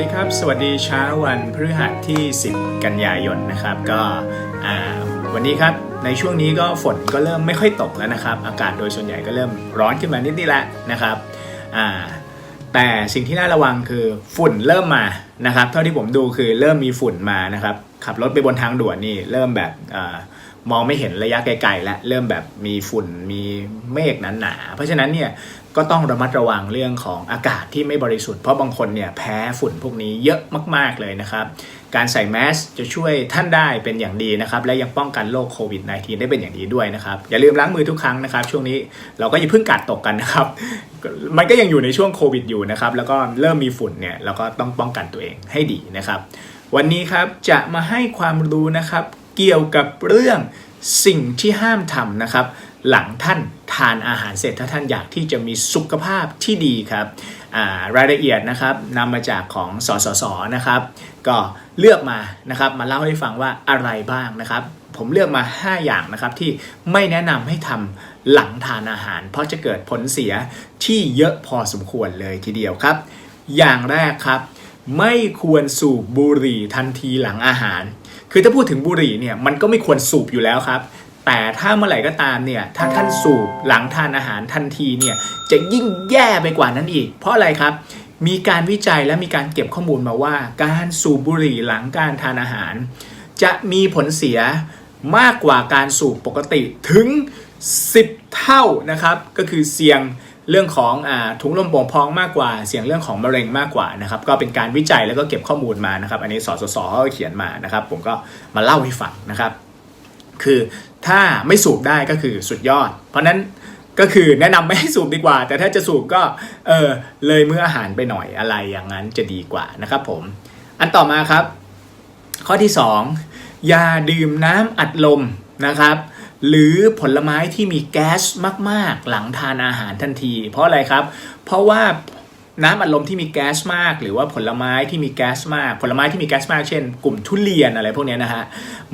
ดีครับ สวัสดีเช้าวันพฤหัสที่ 10 กันยายนนะครับ ก็วันนี้ครับในช่วงนี้ก็ฝนก็เริ่มไม่ค่อยตกแล้วนะครับ อากาศโดยส่วนใหญ่ก็เริ่มร้อนขึ้นมานิดๆแล้วนะครับแต่สิ่งที่น่าระวังคือฝุ่นเริ่มมานะครับ เท่าที่ผมดูคือเริ่มมีฝุ่นมานะครับขับรถไปบนทางด่วนนี่เริ่มแบบ มองไม่เห็นระยะไกลๆแล้วเริ่มแบบมีฝุ่นมีเมฆหนาๆเพราะฉะนั้นเนี่ยก็ต้องระมัดระวังเรื่องของอากาศที่ไม่บริสุทธิ์เพราะบางคนเนี่ยแพ้ฝุ่นพวกนี้เยอะมากๆเลยนะครับ การใส่แมสจะช่วยท่านได้เป็นอย่างดีนะครับ และยังป้องกันโรคโควิด -19 ได้เป็นอย่างดีด้วยนะครับ อย่าลืมล้างมือทุกครั้งนะครับ ช่วงนี้เราก็อย่าเพิ่งกาดตกกันนะครับ มันก็ยังอยู่ในช่วงโควิดอยู่นะครับ แล้วก็เริ่มมีฝุ่นเนี่ยเราก็ต้องป้องกันตัวเองให้ดีนะครับ วันนี้ครับจะมาให้ความรู้นะครับเกี่ยวกับเรื่องสิ่งที่ห้ามทำนะครับ หลังท่านทานอาหารเสร็จถ้าท่านอยากที่จะมีสุขภาพที่ดีครับารายละเอียดนะครับนำมาจากของสสสนะครับ ก็เลือกมานะครับมาเล่าให้ฟังว่าอะไรบ้างนะครับ ผมเลือกมา 5 อย่างนะครับที่ไม่แนะนำให้ทำหลังทานอาหาร เพราะจะเกิดผลเสียที่เยอะพอสมควรเลยทีเดียวครับ อย่างแรกครับ ไม่ควรสูบบุหรี่ทันทีหลังอาหาร คือถ้าพูดถึงบุหรี่เนี่ยมันก็ไม่ควรสูบอยู่แล้วครับ แต่ถ้าเมื่อไหร่ก็ตามเนี่ยถ้าท่านสูบหลังทานอาหารทันทีเนี่ยจะยิ่งแย่ไปกว่านั้นอีก เพราะอะไรครับ มีการวิจัยและมีการเก็บข้อมูลมาว่า การสูบบุหรี่หลังการทานอาหาร จะมีผลเสียมากกว่าการสูบปกติถึง 10 เท่านะครับ ก็คือเสี่ยง เรื่องของอถุงลมโป่งพองมากกว่า เสี่ยงเรื่องของมะเร็งมากกว่านะครับก็เป็นการวิจัยแล้วก็เก็บข้อมูลมานะครับ อันนี้สสสเขาเขียนมานะครับ ผมก็มาเล่าให้ฟังนะครับ คือถ้าไม่สูบได้ก็คือสุดยอด เพราะนั้นก็คือแนะนำไม่ให้สูบดีกว่า แต่ถ้าจะสูบก็เออเลยมื้ออาหารไปหน่อยอะไรอย่างนั้นจะดีกว่านะครับผมอันต่อมาครับ ข้อที่ 2 อย่าดื่มน้ำอัดลมนะครับ หรือผลไม้ที่มีแก๊สมาก ๆ หลังทานอาหารทันที เพราะอะไรครับ เพราะว่าน้ำอัดลมที่มีแก๊สมาก หรือว่าผลไม้ที่มีแก๊สมาก ผลไม้ที่มีแก๊สมากเช่น กลุ่มทุเรียนอะไรพวกนี้นะฮะ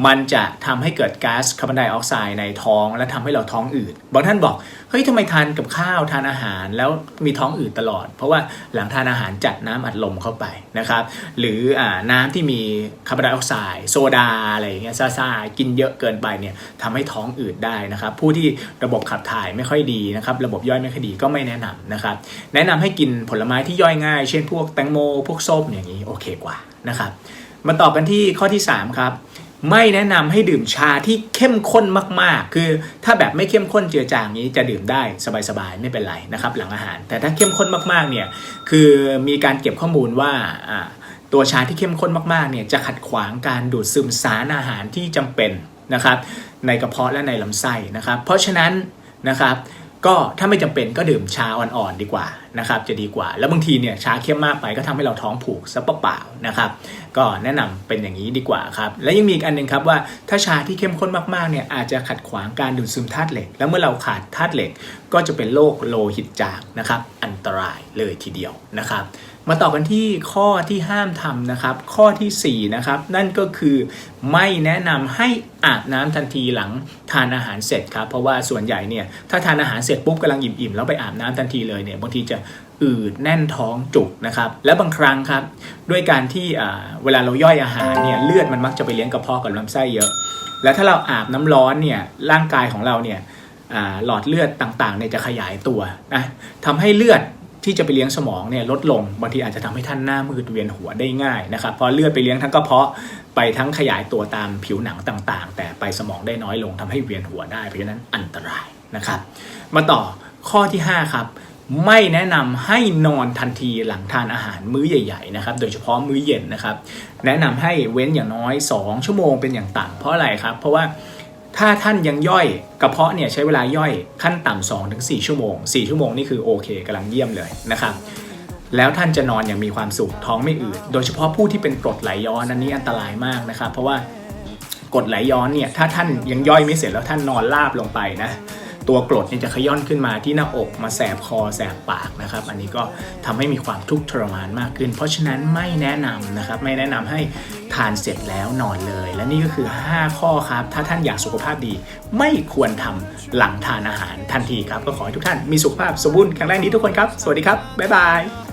มันจะทำให้เกิดก๊าซคาร์บอนไดออกไซด์ในท้อง และทำให้เราท้องอืดบางท่านบอกเฮ้ยทำไมทานกับข้าวทานอาหารแล้วมีท้องอืดตลอด เพราะว่าหลังทานอาหารจัดน้ำอัดลมเข้าไปนะครับ หรืออน้ำที่มีคาร์บอนไดออกไซด์โซดาอะไรอย่างเงี้ยซ่าๆกินเยอะเกินไปเนี่ยทำให้ท้องอืดได้นะครับ ผู้ที่ระบบขับถ่ายไม่ค่อยดีนะครับ ระบบย่อยไม่ค่อยดีก็ไม่แนะนำนะครับ แนะนำให้กินผลไม้ที่ย่อยง่าย เช่นพวกแตงโม พวกส้มอย่างนี้โอเคกว่านะครับ มาต่อกันที่ข้อที่ 3 ครับ ไม่แนะนำให้ดื่มชาที่เข้มข้นมากๆ คือถ้าแบบไม่เข้มข้นเจือจางนี้จะดื่มได้สบายๆ ไม่เป็นไรนะครับหลังอาหาร แต่ถ้าเข้มข้นมากๆเนี่ยคือมีการเก็บข้อมูลว่าตัวชาที่เข้มข้นมากๆเนี่ยจะขัดขวางการดูดซึมสารอาหารที่จำเป็นนะครับในกระเพาะและในลำไส้นะครับ เพราะฉะนั้นนะครับ ก็ถ้าไม่จำเป็นก็ดื่มชาอ่อนๆดีกว่านะครับจะดีกว่า แล้วบางทีเนี่ยชาเข้มมากไปก็ทำให้เราท้องผูกซะเปล่าๆนะครับก็แนะนำเป็นอย่างนี้ดีกว่าครับและยังมีอีกอันหนึ่งครับว่าถ้าชาที่เข้มข้นมากๆเนี่ยอาจจะขัดขวางการดูดซึมธาตุเหล็ก แล้วเมื่อเราขาดธาตุเหล็ก ก็จะเป็นโรคโลหิตจางนะครับอันตรายเลยทีเดียวนะครับ มาต่อกันที่ข้อที่ห้ามทำนะครับ ข้อทีสี่4นะครับนั่นก็คือไม่แนะนำให้อาบน้ำทันทีหลังทานอาหารเสร็จครับเพราะว่าส่วนใหญ่เนี่ยถ้าทานอาหารเสร็จปุ๊บกำลังอิ่มๆแล้วไปอาบน้ำทันทีเลยเนี่ยบางทีจะอืดแน่นท้องจุกนะครับและบางครั้งครับด้วยการที่เวลาเราย่อยอาหารเนี่ยเลือดมันมักจะไปเลี้ยงกระเพาะกับลำไส้เยอะ แล้วถ้าเราอาบน้ำร้อนเนี่ยร่างกายของเราเนี่ยหลอดเลือดต่างๆเนี่ยจะขยายตัวนะทำให้เลือด ที่จะไปเลี้ยงสมองเนี่ยลดลงบางทีอาจจะทำให้ท่านหน้ามืดเวียนหัวได้ง่ายนะครับเพราะเลือดไปเลี้ยงทั้งกระเพาะไปทั้งขยายตัวตามผิวหนังต่างๆ แต่ไปสมองได้น้อยลงทำให้เวียนหัวได้เพราะฉะนั้นอันตรายนะครับ มาต่อข้อที่ 5 ครับ ไม่แนะนำให้นอนทันทีหลังทานอาหารมื้อใหญ่ๆนะครับโดยเฉพาะมื้อเย็นนะครับ แนะนำให้เว้นอย่างน้อย 2 ชั่วโมงเป็นอย่างต่ำเพราะอะไรครับ เพราะว่า ถ้าท่านยังย่อยกระเพาะเนี่ยใช้เวลาย่อยขั้นต่ำสองถึง4ชั่วโมง4ชั่วโมงนี่คือโอเคกำลังเยี่ยมเลยนะครับแล้วท่านจะนอนอย่างมีความสุขท้องไม่อืดโดยเฉพาะผู้ที่เป็นกรดไหลย้อนอันนี้อันตรายมากนะครับ เพราะว่ากรดไหลย้อนเนี่ยถ้าท่านยังย่อยไม่เสร็จแล้วท่านนอนราบลงไปนะ ตัวกรดเนี่ยจะขย้อนขึ้นมาที่หน้าอกมาแสบคอแสบปากนะครับ อันนี้ก็ทำให้มีความทุกข์ทรมานมากขึ้น เพราะฉะนั้นไม่แนะนำนะครับ ไม่แนะนำให้ทานเสร็จแล้วนอนเลย และนี่ก็คือ 5 ข้อครับ ถ้าท่านอยากสุขภาพดี ไม่ควรทำหลังทานอาหารทันทีครับ ก็ขอให้ทุกท่านมีสุขภาพสมบูรณ์แข็งแรงดีทุกคนครับ สวัสดีครับ บ๊ายบาย